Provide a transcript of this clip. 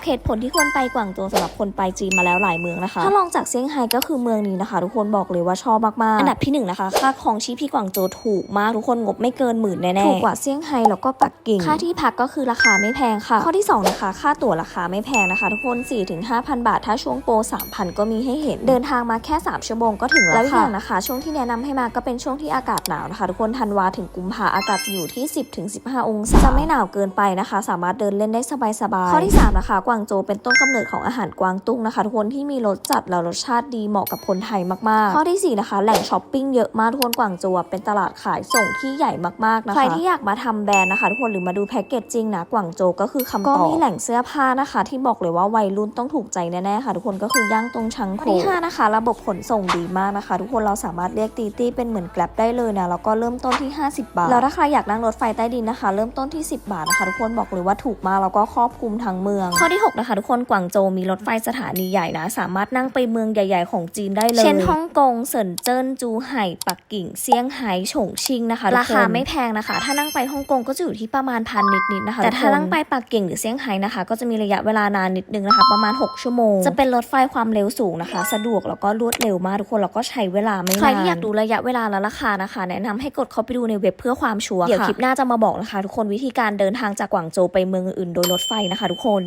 รับเหตุผลที่ควรไปกวางโจวสำหรับคนไปจีนมาแล้วหลายเมืองนะคะ ถ้าลองจากเซี่ยงไฮ้ก็คือเมืองนี้นะคะ ทุกคนบอกเลยว่าชอบมากๆ อันดับที่หนึ่งนะคะค่าครองชีพที่กวางโจวถูกมากทุกคนงบไม่เกินหมื่นแน่ๆ ถูกกว่าเซี่ยงไฮ้แล้วก็ปักกิ่ง ค่าที่พักก็คือราคาไม่แพงค่ะ ข้อที่สองนะคะค่าตั๋วราคาไม่แพงนะคะ ทุกคน 4-5,000 บาท ถ้าช่วงโปร3,000 ก็มีให้เห็น เดินทางมาแค่ 3 ชั่วโมงก็ถึงแล้วค่ะนะคะ ช่วงที่แนะนำให้มาก็เป็นช่วงที่อากาศหนาวนะคะ ทุกคนธันวาถึงกุมภาอากาศจะอยู่ที่ 10-15 องศาจะไม่หนาวเกินไปนะคะ สามารถเดินเล่นได้สบายๆข้อที่3นะคะกวางโจวเป็นต้นกำเนิดของอาหารกวางตุ้งนะคะทุกคนที่มีรสจัดและรสชาติดีเหมาะกับคนไทยมากๆ ข้อทีสี่ 4 นะคะ แหล่งช้อปปิ้งเยอะมากทุกคนกวางโจวเป็นตลาดขายส่งที่ใหญ่มากๆนะคะใครที่อยากมาทำแบรนด์นะคะทุกคนหรือมาดูแพ็กเกจจริงนะกวางโจวก็คือคำตอบก็มีแหล่งเสื้อผ้านะคะ ที่บอกเลยว่าวัยรุ่นต้องถูกใจแน่ๆค่ะ ทุกคนก็คือย่างตรงชังโคข้อที่ห้านะคะ ระบบขนส่งดีมากนะคะ ทุกคนเราสามารถเรียกตีตี้เป็นเหมือนแกร็บได้เลยนะแล้วก็เริ่มต้นที่ 50 บาท แล้วถ้าใครอยากนั่งรถไฟใต้ดินนะคะ เริ่มต้นที่ 10 บาทนะคะ ทุกคนบอกเลยว่าถูกมากแล้วก็ครอบคลุมทั้งเมืองข้อที่6นะคะทุกคนกวางโจวมีรถไฟสถานีใหญ่นะ สามารถนั่งไปเมืองใหญ่ ๆ ของจีนได้เลย เช่นฮ่องกงเซินเจิ้นจูไห่ปักกิ่งเซี่ยงไฮ้ฉงชิ่งนะคะราคาไม่แพงนะคะ ถ้านั่งไปฮ่องกงก็จะอยู่ที่ประมาณพันนิดๆนะคะแต่ถ้านั่งไปปักกิ่งหรือเซี่ยงไฮ้นะคะ ก็จะมีระยะเวลานานนิดนึงนะคะ ประมาณ 6 ชั่วโมง จะเป็นรถไฟความเร็วสูงนะคะ สะดวกแล้วก็รวดเร็วมากทุกคนแล้วก็ใช้เวลาไม่นานใครที่อยากดูระยะเวลาและราคานะคะ แนะนำให้กดเข้าไปดูในเว็บเพื่อความชัวร์เดี๋ยวคลิปหน้าจะมาบอกนะคะ ทุกคนวิธีการเดินทางจากกวางโจวไปเมืองอื่นๆโดยรถไฟนะคะ ทุกคน